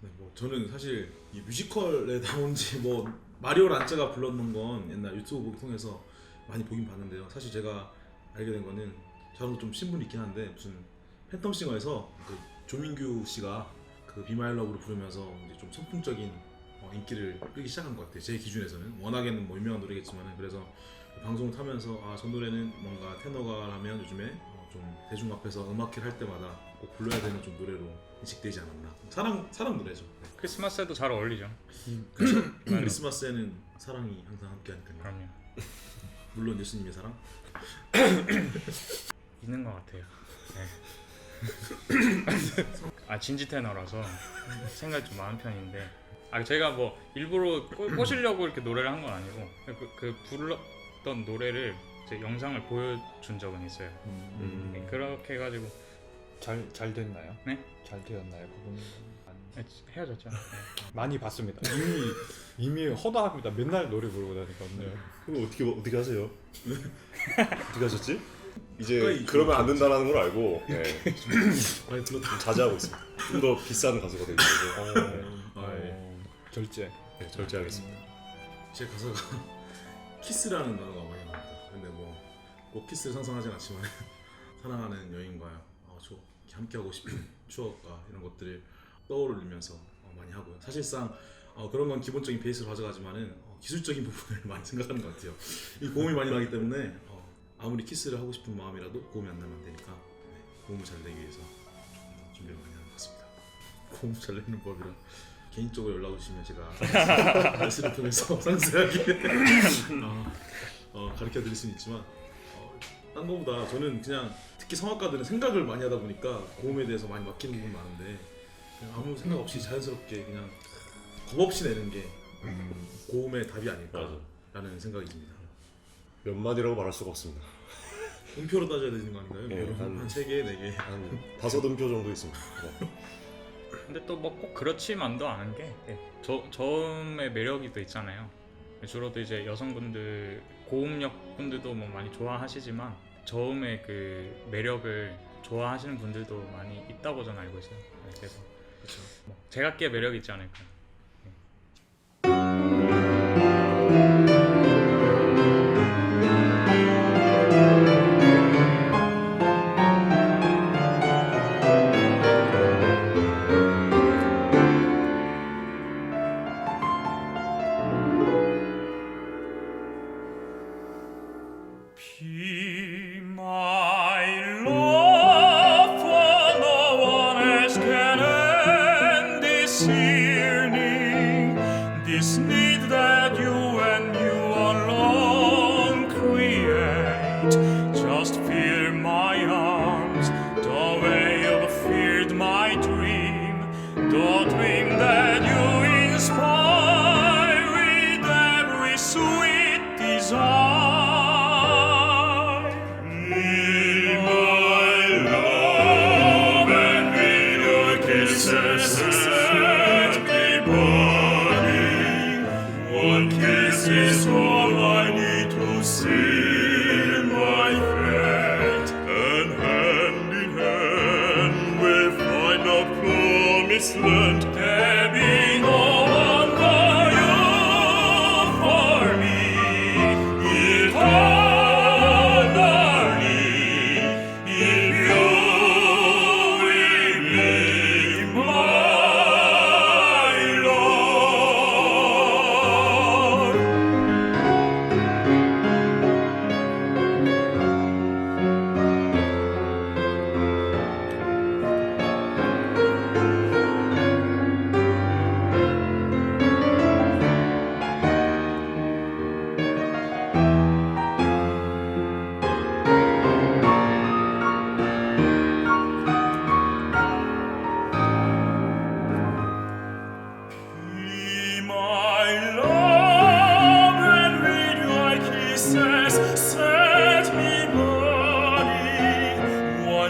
네, 뭐 저는 사실 이 뮤지컬에 나온 지 뭐 마리오 란츠가 불렀는 건 옛날 유튜브 통해서 많이 보긴 봤는데요. 사실 제가 알게 된 거는 저랑 좀 신분이 있긴 한데 무슨 팬텀싱어에서 그 조민규 씨가 그 비마일러브로 부르면서 이제 좀 선풍적인 어, 인기를 끌기 시작한 것 같아요. 제 기준에서는 워낙에는 뭐 유명한 노래겠지만은 그래서 방송을 타면서 아 저 노래는 뭔가 테너가라면 요즘에 어, 좀 대중 앞에서 음악회를 할 때마다 꼭 불러야 되는 좀 노래로 인식되지 않았나. 사랑 사랑 노래죠. 네. 크리스마스에도 잘 어울리죠. 그렇죠. 크리스마스에는 사랑이 항상 함께하니까요. 그럼요. 물론 예수님의 사랑. 있는 것 같아요. 네. 아 진지 테너라서 생각이 좀 많은 편인데 아 제가 뭐 일부러 꼬, 꼬시려고 이렇게 노래를 한 건 아니고 그, 그 불렀던 노래를 제 영상을 보여준 적은 있어요. 음. 네, 그렇게 해가지고 잘, 잘 됐나요? 네? 잘 되었나요? 그분은 네, 헤어졌죠. 네. 많이 봤습니다. 이미 이미 허다합니다. 맨날 노래 부르고 다니거든요. 그럼 어떻게 어떻게 하세요? 어떻게 하셨지? 이제 가까이 그러면 안 된다는 걸 알고 네, 많이 들었다. 자제하고 있습니다. 좀 더 비싼 가수가 되기 위해서 아, 예. 어, 절제. 네, 절제하겠습니다. 제 가사가 키스라는 단어가 많이 뭐 꼭 키스를 상상하진 않지만 사랑하는 여인과 어, 저 이렇게 함께 하고 싶은 추억과 이런 것들을 떠오르면서 어, 많이 하고요. 사실상 어, 그런 건 기본적인 베이스를 가져가지만은 어, 기술적인 부분을 많이 생각하는 것 같아요. 이 고음이 많이 나기 때문에 어, 아무리 키스를 하고 싶은 마음이라도 고음이 안 나면 안 되니까 네, 고음을 잘 내기 위해서 조금 더 준비를 많이 하는 것 같습니다. 고음 잘 내는 법이라 개인적으로 연락 주시면 제가 말씀을 통해서 상세하게 어, 어, 가르쳐 드릴 수는 있지만 어, 딴 거보다 저는 그냥 특히 성악가들은 생각을 많이 하다 보니까 고음에 대해서 많이 막히는 부분 많은데 그냥 아무 생각 없이 자연스럽게 그냥 겁 없이 내는 게 고음의 답이. 아닐까라는 생각이 듭니다. 몇 마디라고 말할 수가 없습니다. 음표로 따져야 되는 거 아닌가요? 예, 뭐 한- 한세 개, 네 개. 한 다섯 음표 정도 있습니다. 네. 근데 또 뭐 꼭 그렇지만도 않은 게 예, 저, 저음의 매력이 또 있잖아요. 주로도 이제 여성분들 고음력 분들도 뭐 많이 좋아하시지만 저음의 그 매력을 좋아하시는 분들도 많이 있다고 저는 알고 있어요. 네, 그래서 그렇죠. 뭐 제각기의 매력이 있지 않을까.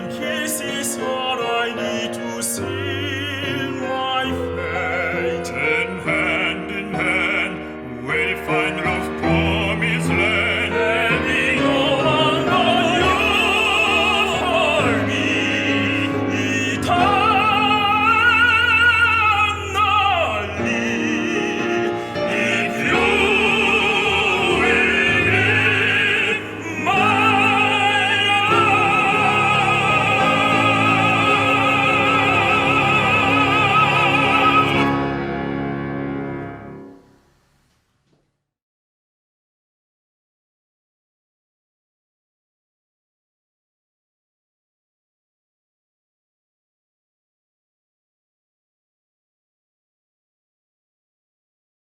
in is it's what I need to say.